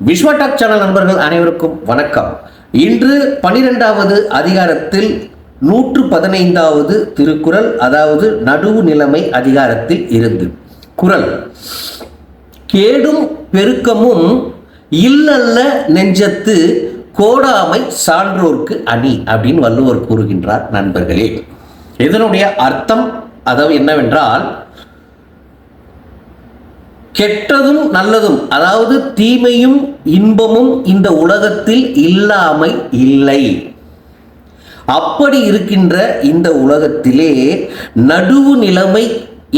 விஸ்வடாக் channel நண்பர்கள் அனைவருக்கும் வணக்கம். இன்று பனிரெண்டாவது அதிகாரத்தில் நூற்று பதினைந்தாவது திருக்குறள் அதாவது நடுவு நிலைமை அதிகாரத்தில் இருந்து. குரல் கேடும் பெருக்கமும் இல்லல்ல நெஞ்சத்து கோடாமை சான்றோர்க்கு அணி அப்படின்னு வள்ளுவர் கூறுகின்றார் நண்பர்களே. இதனுடைய அர்த்தம் அதாவது என்னவென்றால் கெட்டதும் நல்லதும் அதாவது தீமையும் இன்பமும் இந்த உலகத்தில் இல்லாமை இல்லை. அப்படி இருக்கின்ற இந்த உலகத்திலே நடுவு நிலைமை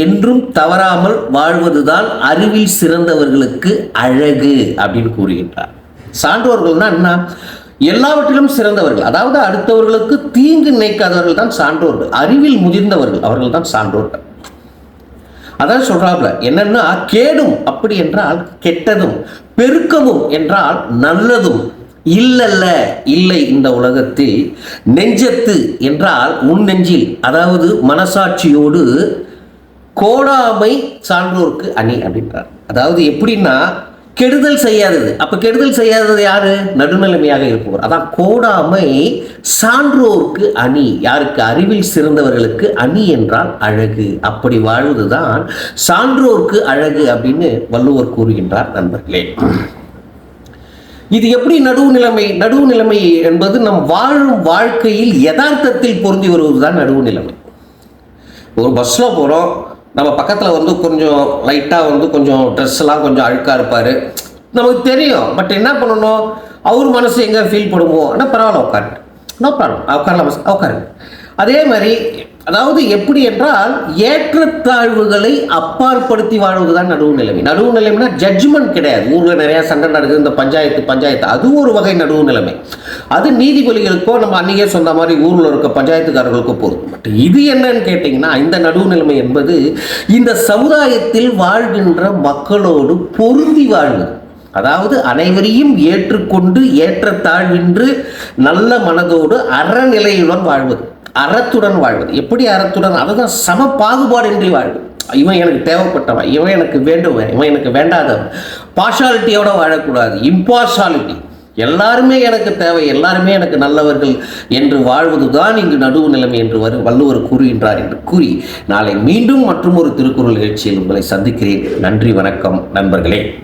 என்றும் தவறாமல் வாழ்வதுதான் அறிவில் சிறந்தவர்களுக்கு அழகு அப்படின்னு கூறுகின்றார். சான்றோர்கள்னா என்ன? எல்லாவற்றிலும் சிறந்தவர்கள் அதாவது அடுத்தவர்களுக்கு தீங்கு நினைக்காதவர்கள் தான் சான்றோர்கள் அறிவில் முதிர்ந்தவர்கள் அவர்கள் தான் சான்றோர்கள். அதான் சொல்றாப்ல என்னன்னா கேடும் அப்படி என்றால் கெட்டதும் பெருக்கவும் என்றால் நல்லதும். இல்லல்ல இல்லை இந்த உலகத்தில் நெஞ்சத்து என்றால் உன் நெஞ்சில் அதாவது மனசாட்சியோடு கோடாமை சான்றோர்க்கு அணி அப்படின்றார். அதாவது எப்படின்னா கெடுதல் செய்யாதது. அப்ப கெடுதல் செய்யாதது யாரு? நடுநிலைமையாக இருப்பவர். அதான் கோடாமை சான்றோர்க்கு அணி யாருக்கு அறிவில் சிறந்தவர்களுக்கு அணி என்றால் அழகு. அப்படி வாழ்வதுதான் சான்றோர்க்கு அழகு அப்படின்னு வள்ளுவர் கூறுகின்றார் நண்பர்களே. இது எப்படி நடுவு நிலைமை நடுவு நிலைமை என்பது நம் வாழும் வாழ்க்கையில் யதார்த்தத்தில் பொருந்தி வருவதுதான் நடுவு நிலைமை ஒரு பஸ்ஸில் போகிறோம் நம்ம பக்கத்தில் வந்து கொஞ்சம் லைட்டாக வந்து கொஞ்சம் ட்ரெஸ்லாம் கொஞ்சம் அழுக்காக இருப்பார். நமக்கு தெரியும். பட் என்ன பண்ணணும்? அவர் மனசு எங்கே ஃபீல் பண்ணுமோ ஆனால் பரவாயில்ல உட்காரு நோ ப்ராப்ளம் உட்காரலாம் உட்காரு அதே மாதிரி அதாவது எப்படி என்றால் ஏற்றத்தாழ்வுகளை அப்பாற்படுத்தி வாழ்வதுதான் நடுவு நிலைமை. நடுவு நிலைமைனா ஜட்ஜ்மெண்ட் கிடையாது. ஊரில் நிறைய சண்டை நடக்குது இந்த பஞ்சாயத்து பஞ்சாயத்து. அது ஒரு வகை நடுவு நிலைமை. அது நீதிபதிகளுக்கோ நம்ம அன்னைக்கே சொன்ன மாதிரி ஊரில் இருக்க பஞ்சாயத்துக்காரர்களுக்கோ போதும் பட் இது என்னன்னு கேட்டிங்கன்னா இந்த நடுவு நிலைமை என்பது இந்த சமுதாயத்தில் வாழ்கின்ற மக்களோடு பொருந்தி வாழ்வது. அதாவது அனைவரையும் ஏற்றுக்கொண்டு ஏற்றத்தாழ்வின்றி நல்ல மனதோடு அறநிலையுடன் வாழ்வது. அறத்துடன் வாழ்வது. எப்படி அறத்துடன்? அதுதான் சம பாகுபாடின்றி வாழ்வு. இவன் எனக்கு தேவைப்பட்டவன் இவன் எனக்கு வேண்டுவன் இவன் எனக்கு வேண்டாதவன். பார்ஷாலிட்டியோட வாழக்கூடாது. இம்பார்ஷாலிட்டி எல்லாருமே எனக்கு தேவை எல்லாருமே எனக்கு நல்லவர்கள் என்று வாழ்வதுதான் இங்கு நடுவு நிலைமை என்று வரு வள்ளுவர் கூறுகின்றார் என்று கூறி நாளை மீண்டும் மற்றும் ஒரு திருக்குறள் நிகழ்ச்சியில் உங்களை சந்திக்கிறேன். நன்றி வணக்கம் நண்பர்களே.